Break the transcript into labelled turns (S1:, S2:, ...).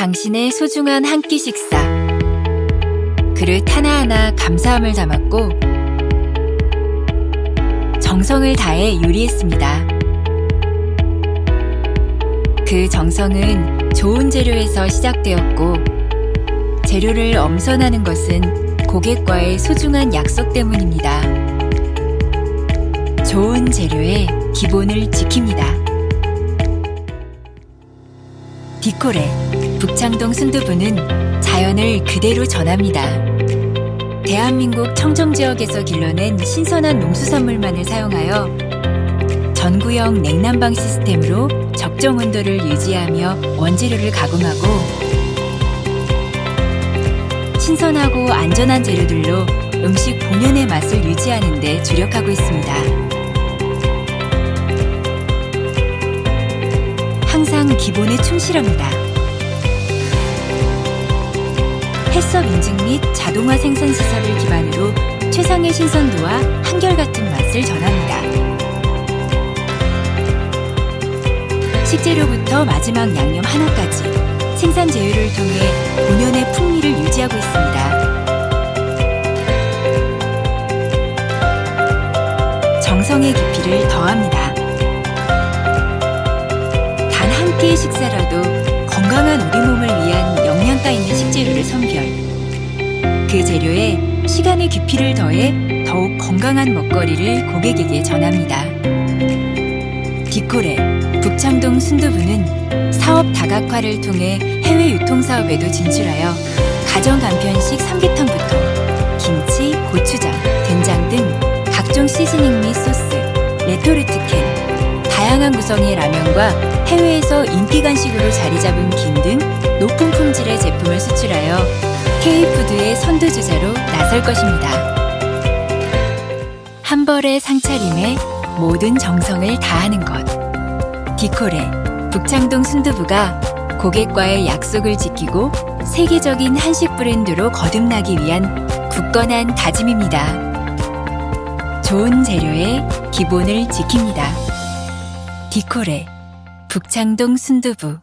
S1: 당신의 소중한 한 끼 식사. 그릇 하나하나 감사함을 담았고, 정성을 다해 요리했습니다. 그 정성은 좋은 재료에서 시작되었고, 재료를 엄선하는 것은 고객과의 소중한 약속 때문입니다. 좋은 재료의 기본을 지킵니다. 디코레 북창동 순두부는 자연을 그대로 전합니다. 대한민국 청정 지역에서 길러낸 신선한 농수산물만을 사용하여 전구형 냉난방 시스템으로 적정 온도를 유지하며 원재료를 가공하고 신선하고 안전한 재료들로 음식 본연의 맛을 유지하는 데 주력하고 있습니다. 항상 기본에 충실합니다. 햇섭 인증 및 자동화 생산 시설을 기반으로 최상의 신선도와 한결같은 맛을 전합니다. 식재료부터 마지막 양념 하나까지 생산 제휴를 통해 본연의 풍미를 유지하고 있습니다. 정성의 깊이를 더합니다. 단 한 끼의 식사라도 건강한 우리 몸을 위한 영양가 있는 식재료를 선별. 그 재료에 시간의 깊이를 더해 더욱 건강한 먹거리를 고객에게 전합니다. 디코레 북창동 순두부는 사업 다각화를 통해 해외 유통 사업에도 진출하여 가정 간편식 삼계탕부터 김치, 고추장, 된장 등 각종 시즈닝 및 소스, 레토르트 캔, 다양한 구성의 라면과 해외에서 인기 간식으로 자리 잡은 김 등 높은 품질의 제품을 수출하여 K푸드의 선두주자로 나설 것입니다. 한 벌의 상차림에 모든 정성을 다하는 것. 디코레 북창동 순두부가 고객과의 약속을 지키고 세계적인 한식 브랜드로 거듭나기 위한 굳건한 다짐입니다. 좋은 재료의 기본을 지킵니다. 디코레 북창동 순두부